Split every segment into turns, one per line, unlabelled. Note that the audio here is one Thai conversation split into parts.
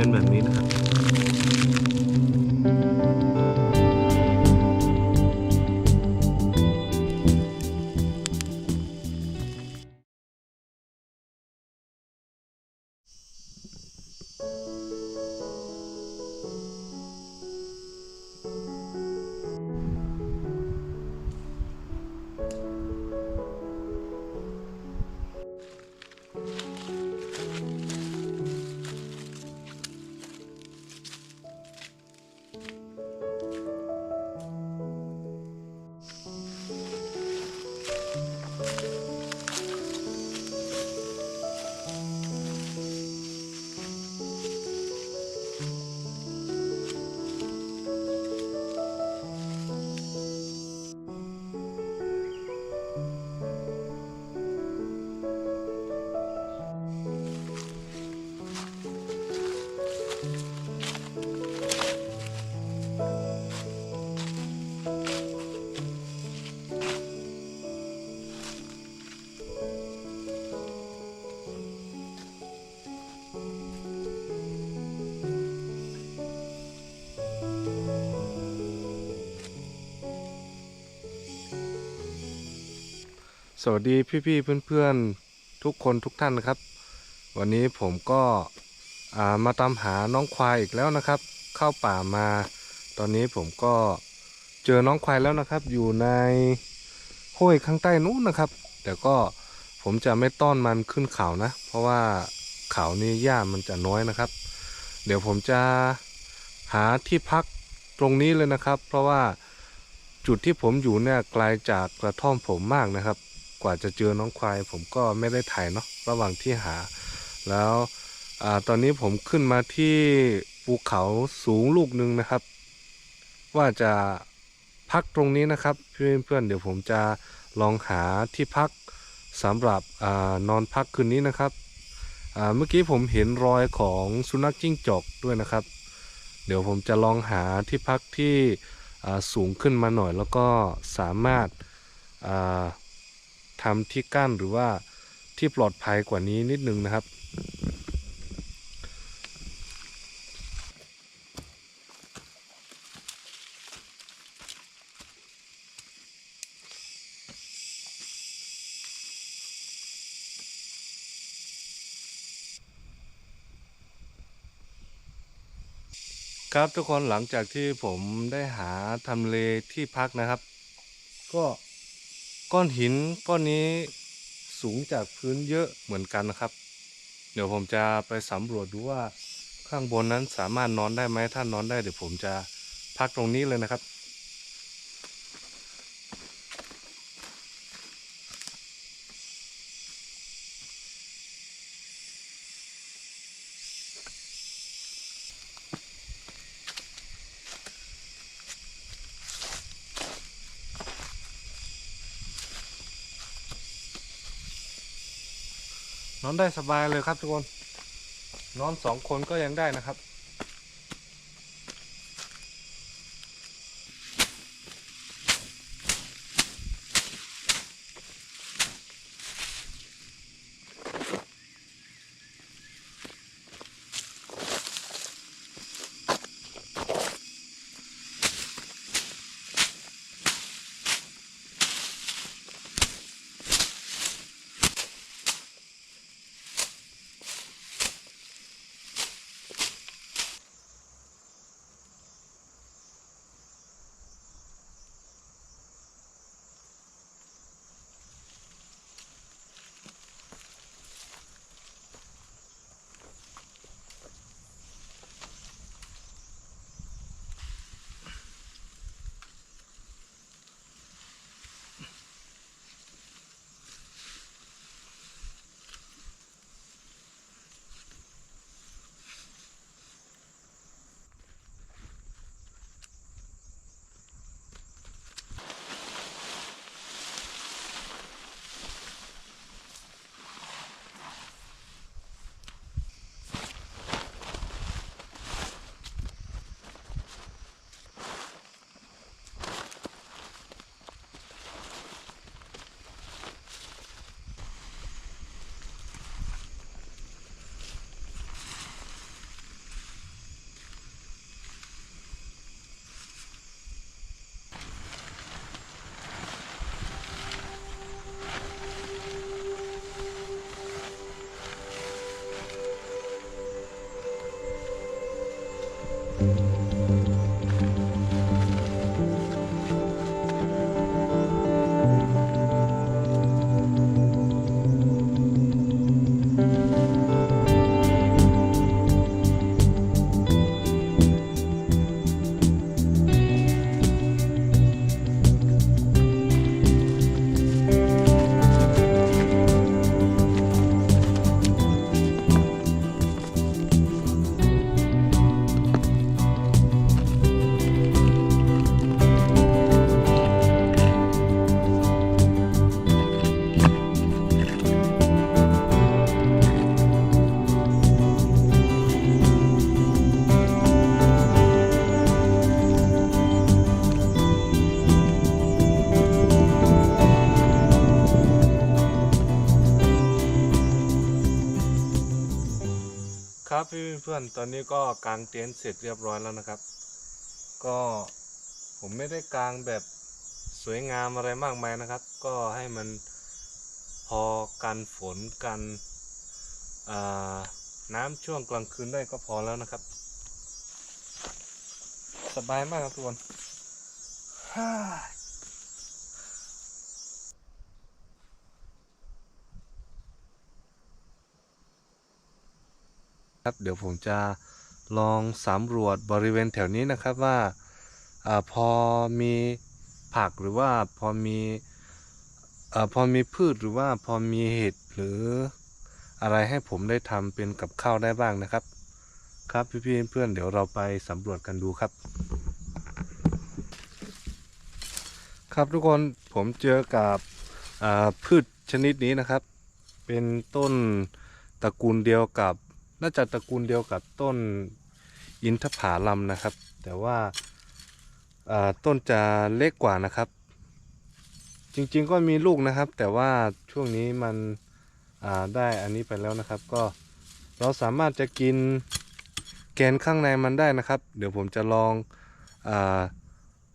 เป็นแบบนี้นะครับ สวัสดีพี่ๆเพื่อนๆทุกคนทุกท่านนะครับ วันนี้ผมก็มาตามหาน้องควายอีกแล้วนะครับ เข้าป่ามา ตอนนี้ผมก็เจอน้องควายแล้วนะครับ อยู่ในห้วยข้างใต้นู้นนะครับ แต่ก็ผมจะไม่ต้อนมันขึ้นเขานะ เพราะว่าเขานี่หญ้ามันจะน้อยนะครับ เดี๋ยวผมจะหาที่พักตรงนี้เลยนะครับ เพราะว่าจุดที่ผมอยู่เนี่ยไกลจากกระท่อมผมมากนะครับ กว่าจะเจอน้องควาย ผมก็ไม่ได้ถ่ายเนาะระหว่างที่หา แล้วอตอนนี้ผมขึ้นมาที่ภูเขาสูงลูกหนึ่งนะครับ ว่าจะพักตรงนี้นะครับเพื่อนๆเดี๋ยวผมจะลองหาที่พักสำหรับอนอนพักคืนนี้นะครับเมื่อกี้ผมเห็นรอยของสุนัขจิ้งจอกด้วยนะครับ เดี๋ยวผมจะลองหาที่พักที่สูงขึ้นมาหน่อยแล้วก็สามารถ อ่าทำที่กั้นหรือว่าที่ปลอดภัยกว่านี้นิดนึงนะครับครับทุกคนหลังจากที่ผมได้หาทำเลที่พักนะครับ ก็ ก้อนหินก้อนนี้สูงจากพื้นเยอะเหมือนกันนะครับ เดี๋ยวผมจะไปสำรวจดูว่าข้างบนนั้นสามารถนอนได้ไหมถ้านอนได้เดี๋ยวผมจะพักตรงนี้เลยนะครับ นอนได้สบายเลยครับทุกคน นอนสองคนก็ยังได้นะครับ พี่เพื่อนๆตอนนี้ก็กางเต็นท์เสร็จเรียบร้อยแล้วนะครับ ก็ผมไม่ได้กางแบบสวยงามอะไรมากมายนะครับ ก็ให้มันพอกันฝนกันน้ำช่วงกลางคืนได้ก็พอแล้วนะครับ สบายมากครับทุกคน ครับเดี๋ยวผมจะลองสำรวจบริเวณแถวนี้นะครับว่าอพอมีผักหรือว่าพอมีอพอมีพืชหรือว่าพอมีเห็ดหรืออะไรให้ผมได้ทำเป็นกับข้าวได้บ้างนะครับ ครับพี่ๆเพื่อนเดี๋ยวเราไปสำรวจกันดูครับ ครับทุกคนผมเจอกับพืชชนิดนี้นะครับ เป็นต้นตระกูลเดียวกับ น่าจะตระกูลเดียวกับต้นอินทผาลัมนะครับ แต่ว่าต้นจะเล็กกว่านะครับ จริงๆก็มีลูกนะครับ แต่ว่าช่วงนี้มันได้อันนี้ไปแล้วนะครับ ก็เราสามารถจะกินแกนข้างในมันได้นะครับ เดี๋ยวผมจะลองอ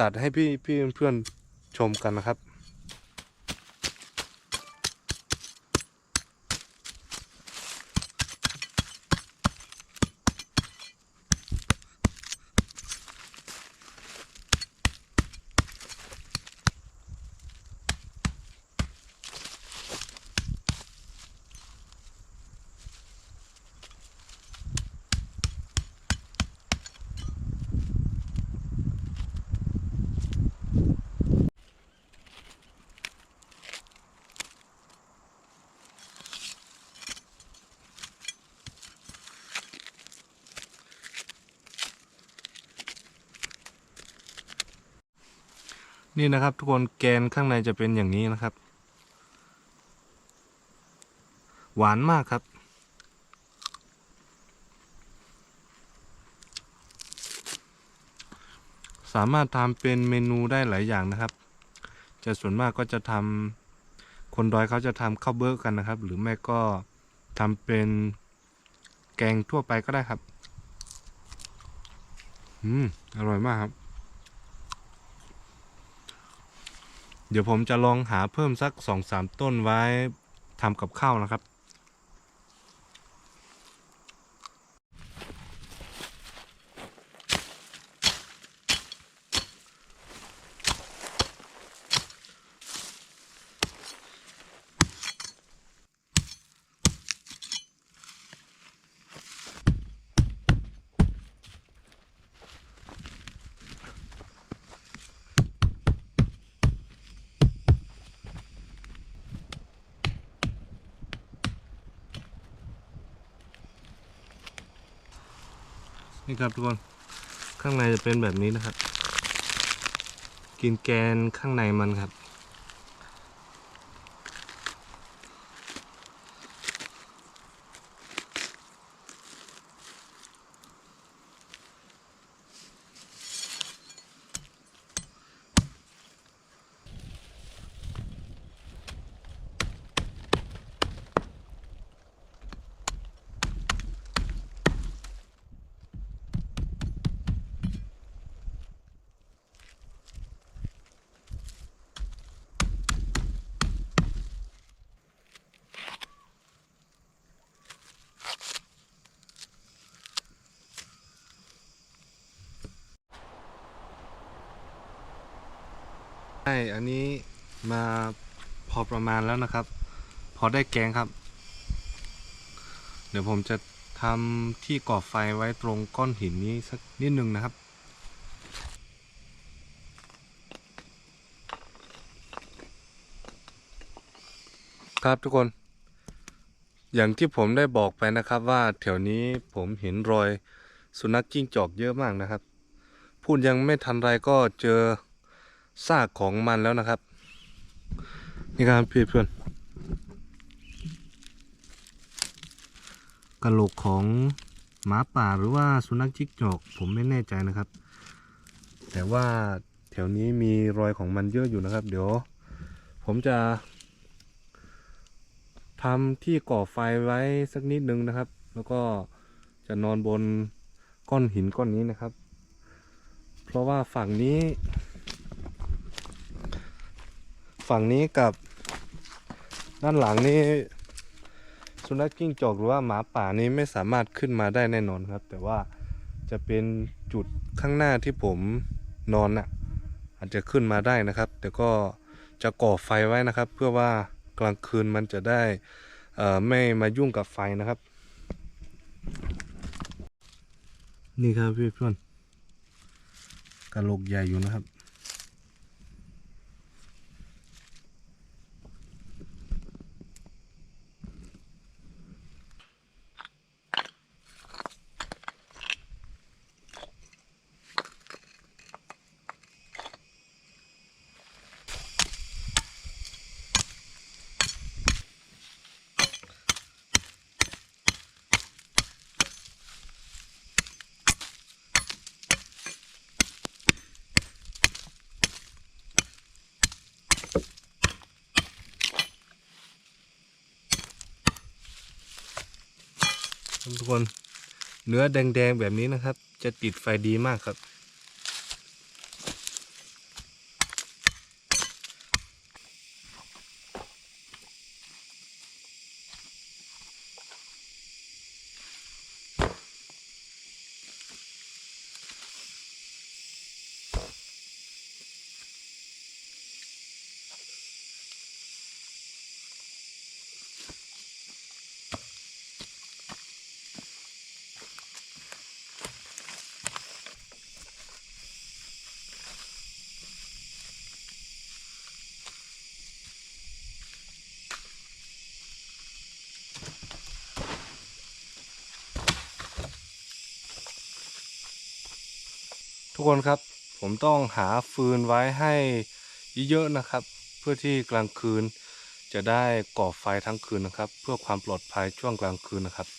ตัดให้พี่พี่เพื่อนๆชมกันนะครับ นี่นะครับ ทุกคนแกนข้างในจะเป็นอย่างนี้นะครับ หวานมากครับ สามารถทำเป็นเมนูได้หลายอย่างนะครับ จะส่วนมากก็จะทำคนดอยเขาจะทำข้าวเบิร์กกันนะครับ หรือไม่ก็ทำเป็นแกงทั่วไปก็ได้ครับ อืม อร่อยมากครับ เดี๋ยวผมจะลองหาเพิ่มสักสองสามต้นไว้ทำกับข้าวนะครับ นี่ครับทุกคนข้างในจะเป็นแบบนี้นะครับ กินแกนข้างในมันครับ อันนี้มาพอประมาณแล้วนะครับ พอได้แกงครับ เดี๋ยวผมจะทำที่ก่อไฟไว้ตรงก้อนหินนี้สักนิดนึงนะครับครับทุกคน อย่างที่ผมได้บอกไปนะครับว่าแถวนี้ผมเห็นรอยสุนัขจิ้งจอกเยอะมากนะครับ พูดยังไม่ทันไรก็เจอ ซากของมันแล้วนะครับ นี่ครับพี่เพื่อนกระโหลกของหมาป่าหรือว่าสุนัขจิ้งจอกผมไม่แน่ใจนะครับ แต่ว่าแถวนี้มีรอยของมันเยอะอยู่นะครับ เดี๋ยวผมจะทำที่ก่อไฟไว้สักนิดนึงนะครับ แล้วก็จะนอนบนก้อนหินก้อนนี้นะครับ เพราะว่าฝั่งนี้ ฝั่งนี้กับด้านหลังนี้สุนัขจิ้งจอกหรือว่าหมาป่านี้ไม่สามารถขึ้นมาได้แน่นอนครับ แต่ว่าจะเป็นจุดข้างหน้าที่ผมนอนน่ะอาจจะขึ้นมาได้นะครับ แต่ก็จะก่อไฟไว้นะครับ เพื่อว่ากลางคืนมันจะได้ไม่มายุ่งกับไฟนะครับ นี่ครับพี่เพื่อนกระโหลกใหญ่อยู่นะครับ ทุกคนเนื้อแดงๆแบบนี้นะครับ จะติดไฟดีมากครับ ทุกคนครับ ผมต้องหาฟืนไว้ให้เยอะๆนะครับ เพื่อที่กลางคืนจะได้ก่อไฟทั้งคืนนะครับ เพื่อความปลอดภัยช่วงกลางคืนนะครับ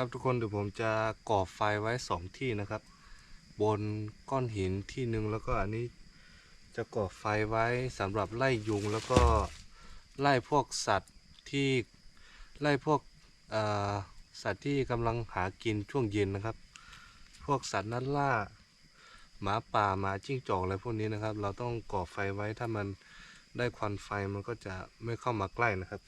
ครับทุกคนเดี๋ยวผมจะก่อไฟไว้สองที่นะครับ บนก้อนหินที่หนึ่งแล้วก็อันนี้จะก่อไฟไว้สำหรับไล่ยุงแล้วก็ไล่พวกสัตว์ที่ไล่พวกสัตว์ที่กำลังหากินช่วงเย็นนะครับ พวกสัตว์นัดล่าหมาป่าหมาจิ้งจอกอะไรพวกนี้นะครับ เราต้องก่อไฟไว้ถ้ามันได้ควันไฟมันก็จะไม่เข้ามาใกล้นะครับ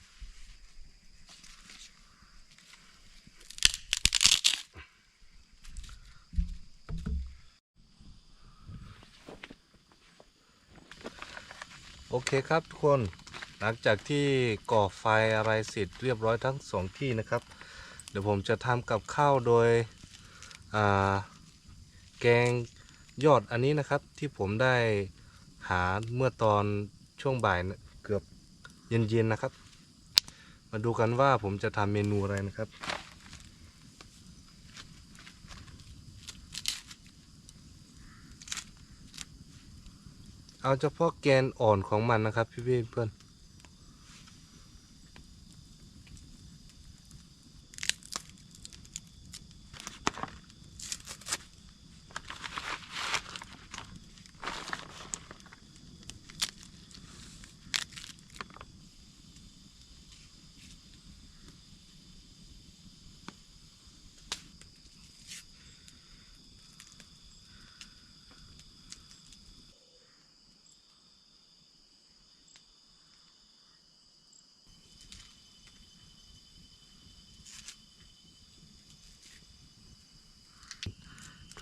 เคครับทุกคนหลังจากที่ก่อไฟอะไรเสร็จเรียบร้อยทั้งสองที่นะครับ เดี๋ยวผมจะทำกับข้าวโดยแกงยอดอันนี้นะครับที่ผมได้หาเมื่อตอนช่วงบ่ายนะเกือบเย็นๆนะครับ มาดูกันว่าผมจะทำเมนูอะไรนะครับ เอาเฉพาะแกนอ่อนของมันนะครับ พี่เพื่อน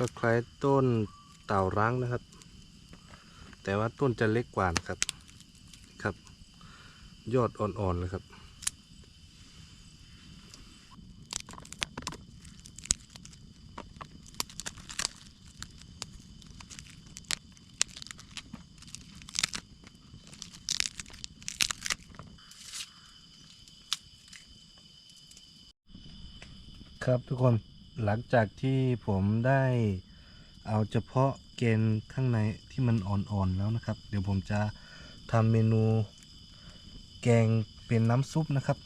ก็คล้ายต้นเต่าร้างนะครับ แต่ว่าต้นจะเล็กกว่านะครับครับ ยอดอ่อนๆเลยครับครับทุกคน หลังจากที่ผมได้เอาเฉพาะเกณฑ์ข้างในที่มันอ่อนๆแล้วนะครับ เดี๋ยวผมจะทำเมนูแกงเป็นน้ำซุปนะครับ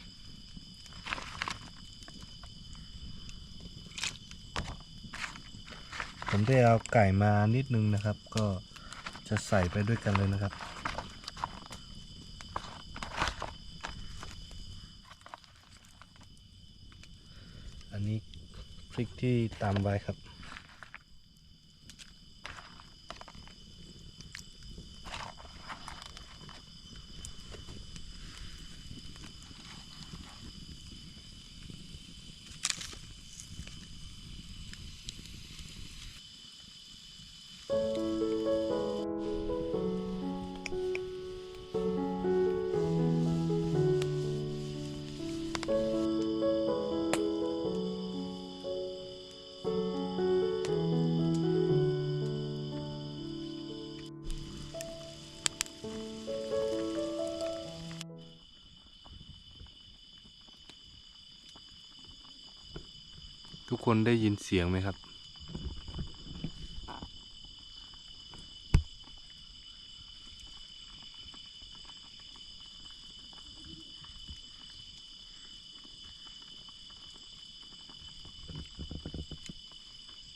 ผมได้เอาไก่มานิดนึงนะครับ ก็จะใส่ไปด้วยกันเลยนะครับ อันนี้ พริกที่ตามไว้ครับ ทุกคนได้ยินเสียงไหมครับ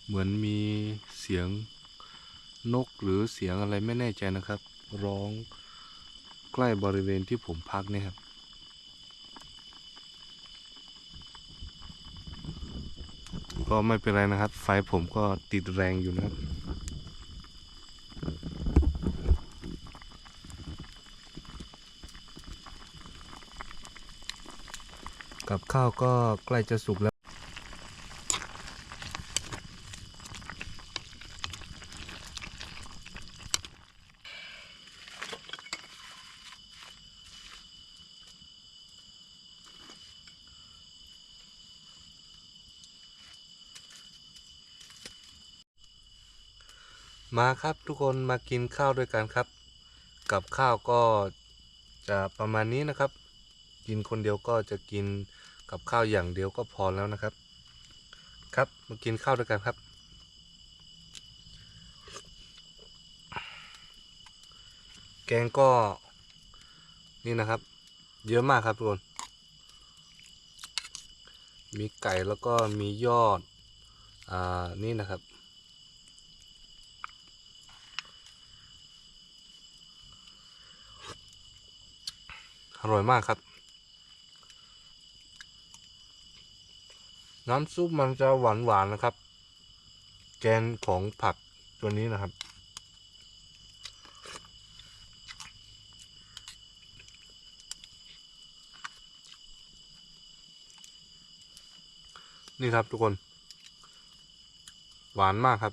เหมือนมีเสียงนกหรือเสียงอะไรไม่แน่ใจนะครับ ร้องใกล้บริเวณที่ผมพักเนี่ยครับ ก็ไม่เป็นไรนะครับ ไฟผมก็ติดแรงอยู่นะครับ กับข้าวก็ใกล้จะสุกแล้ว มาครับทุกคนมากินข้าวด้วยกันครับ กับข้าวก็จะประมาณนี้นะครับ กินคนเดียวก็จะกินกับข้าวอย่างเดียวก็พอแล้วนะครับ ครับมากินข้าวด้วยกันครับ แกงก็นี่นะครับ เยอะมากครับทุกคนมีไก่แล้วก็มียอด อ่า นี่นะครับ ร่อยมากครับ น้ำซุปมันจะหวานหวานๆนะครับ แกนของผักตัวนี้นะครับ นี่ครับทุกคน หวานมากครับ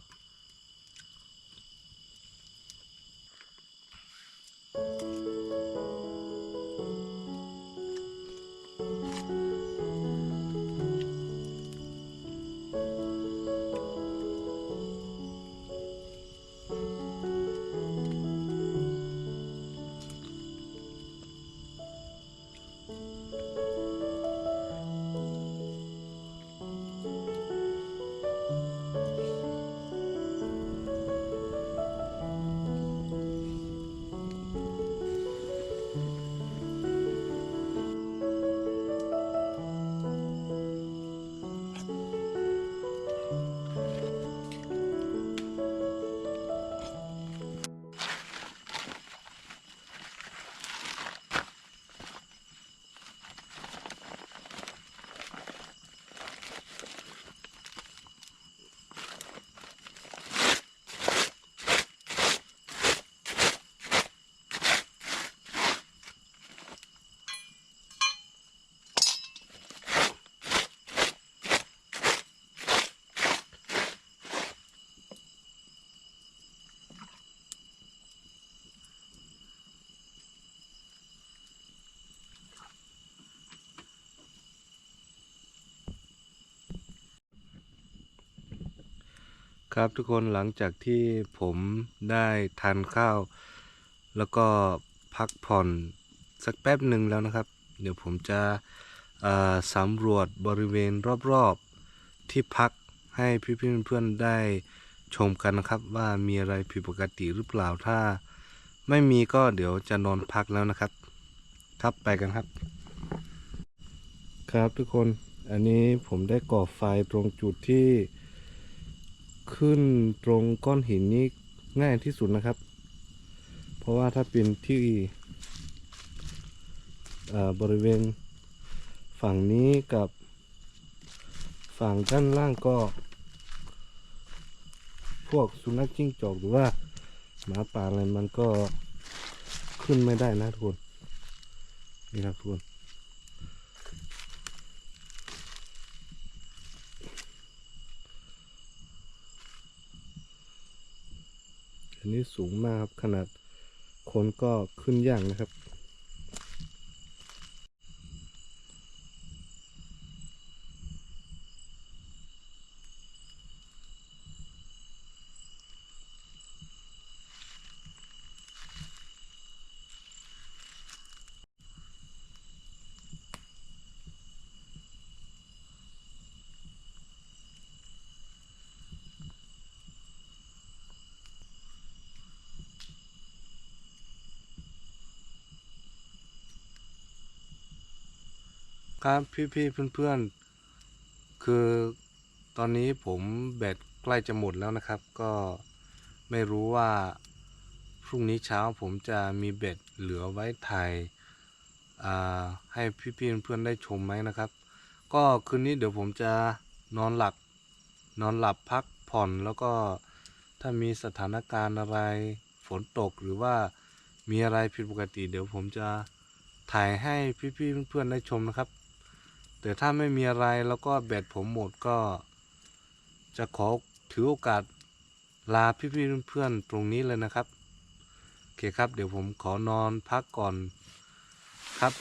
ครับทุกคนหลังจากที่ผมได้ทานข้าว แล้วก็พักผ่อนสักแป๊บหนึ่งแล้วนะครับ เดี๋ยวผมจะสำรวจบริเวณรอบๆที่พักให้พี่ๆเพื่อนๆได้ชมกันนะครับ ว่ามีอะไรผิดปกติหรือเปล่าถ้า ไม่มีก็เดี๋ยวจะนอนพักแล้วนะครับ ครับไปกันครับ ครับทุกคนอันนี้ผมได้ก่อไฟตรงจุดที่ ขึ้นตรงก้อนหินนี้ง่ายที่สุดนะครับ เพราะว่าถ้าเป็นที่บริเวณฝั่งนี้กับฝั่งด้านล่างก็ พวกสุนัขจิ้งจอกหรือว่าหมาป่าอะไรมันก็ขึ้นไม่ได้นะทุกคนนี่ครับทุกคน อันนี้สูงมากครับขนาดคนก็ขึ้นยากนะครับ ครับพี่ๆเพื่อนๆ คือตอนนี้ผมแบตใกล้จะหมดแล้วนะครับ ก็ไม่รู้ว่าพรุ่งนี้เช้าผมจะมีแบตเหลือไว้ถ่ายให้พี่ๆเพื่อนๆได้ชมไหมนะครับ ก็คืนนี้เดี๋ยวผมจะนอนหลับนอนหลับพักผ่อนแล้วก็ถ้ามีสถานการณ์อะไรฝนตกหรือว่ามีอะไรผิดปกติ เดี๋ยวผมจะถ่ายให้พี่ๆเพื่อนๆได้ชมนะครับ แต่ถ้าไม่มีอะไรแล้วก็แบตผมหมดก็ จะขอถือโอกาสลาพี่ๆเพื่อนๆตรงนี้เลยนะครับ โอเคครับ เดี๋ยวผมขอนอนพักก่อนครับ